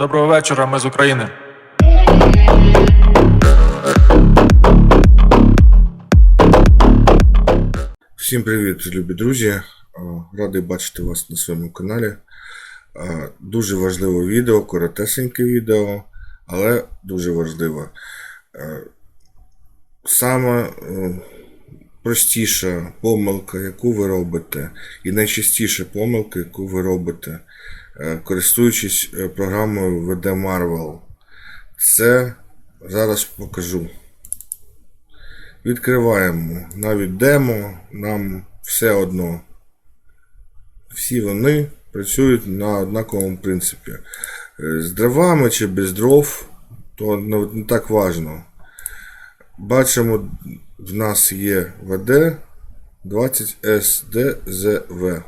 Доброго вечора, ми з України. Всім привіт, любі друзі! Радий бачити вас на своєму каналі. Дуже важливе відео, коротесеньке відео, але дуже важливе. Саме е, простіша помилка, яку ви робите, і найчастіша помилка, яку ви робите, е, користуючись е, програмою VD Marvel. Це зараз покажу. Відкриваємо навіть демо, нам все одно. Всі вони працюють на однаковому принципі. Е, З дровами чи без дров, то не так важно. Бачимо, в нас є ВД 20SDZV.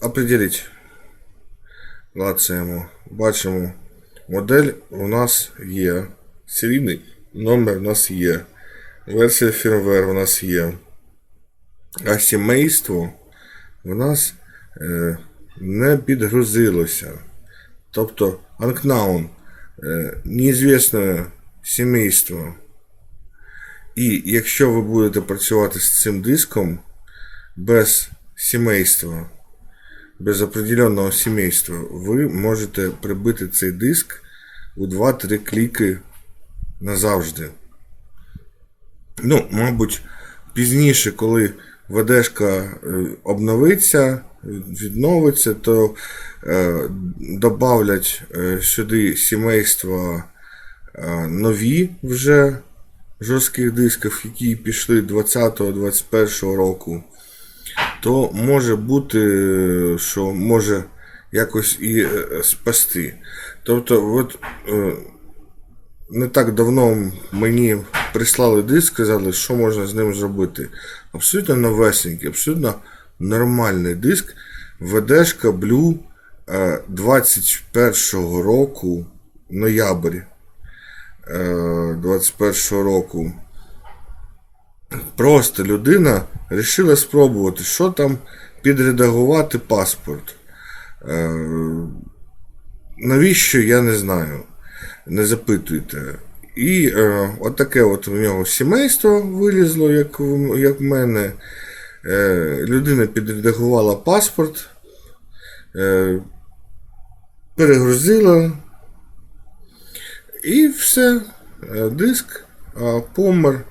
Определіть. Лацаємо. Бачимо, модель у нас є. Серійний номер у нас є. Версія firmware у нас є. А сімейство у нас е, не підгрузилося. Тобто Unknown, е, неізвісне сімейство. І якщо ви будете працювати з цим диском без сімейства, без определенного сімейства, ви можете прибити цей диск у 2-3 кліки назавжди. Ну, мабуть, пізніше, коли ВДшка е, обновиться, відновиться, то е, добавлять е, сюди сімейства е, Е, нові вже жорстких дисків, які пішли 20-21 року, то може бути, що може якось і е, спасти. Тобто, от е, не так давно мені прислали диск, сказали, що можна з ним зробити. Абсолютно новесенький, абсолютно нормальний диск. ВДшка Блю 21 року ноябрі. Е, 21-го року. Просто людина вирішила спробувати, що там підредагувати паспорт. Е, навіщо, я не знаю. Не запитуйте. І е, отаке от в нього сімейство вилізло, як в як мене. Е, Людина підредагувала паспорт, е, перегрузила, і все. Е, Диск помер.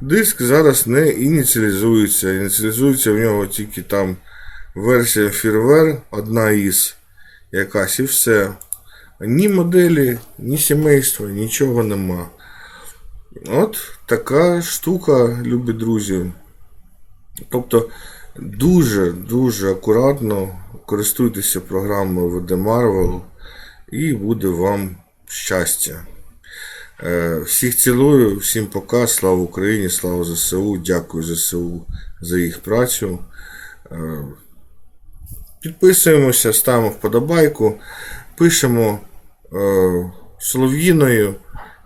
Диск зараз не ініціалізується. Ініціалізується в нього тільки там версія firmware, одна із якась, і все. Ні моделі, ні сімейства, нічого нема. От така штука, любі друзі. Тобто дуже-дуже акуратно користуйтеся програмою VD Marvel і буде вам щастя. Е, Всіх цілую, всім пока, слава Україні, слава ЗСУ, дякую ЗСУ за їх працю. Е, Підписуємося, ставимо вподобайку, пишемо е, солов'їною.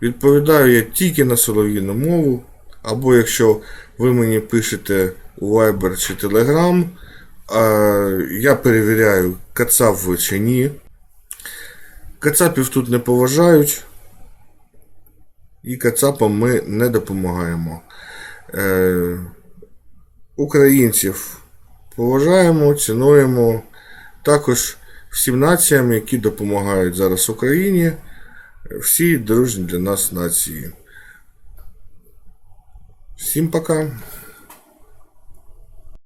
Відповідаю я тільки на солов'їну мову. Або якщо ви мені пишете у Viber чи Telegram, я перевіряю, кацап ви чи ні. Кацапів тут не поважають. І кацапам ми не допомагаємо. Е, українців поважаємо, цінуємо. Також всім націям, які допомагають зараз Україні, всі дружні для нас нації. Всім пока.